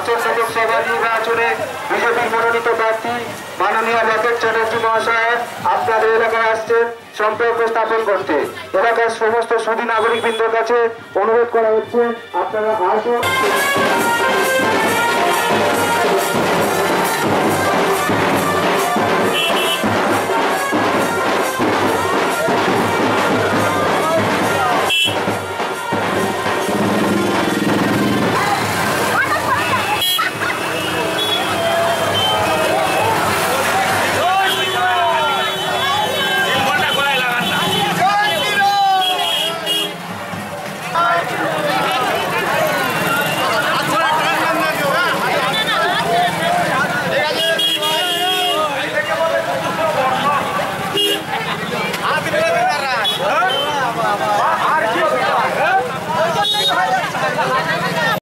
আসন্ন সভা নির্বাচনে বিজেপির মনোনীত প্রার্থী মাননীয় লকেট চ্যাটার্জি মহাশয় আপনাদের এলাকায় আসছেন সম্পর্ক স্থাপন করতে। এলাকার সমস্ত সুদী নাগরিকবৃন্দর কাছে অনুরোধ করা হচ্ছে, আপনারা আসুন।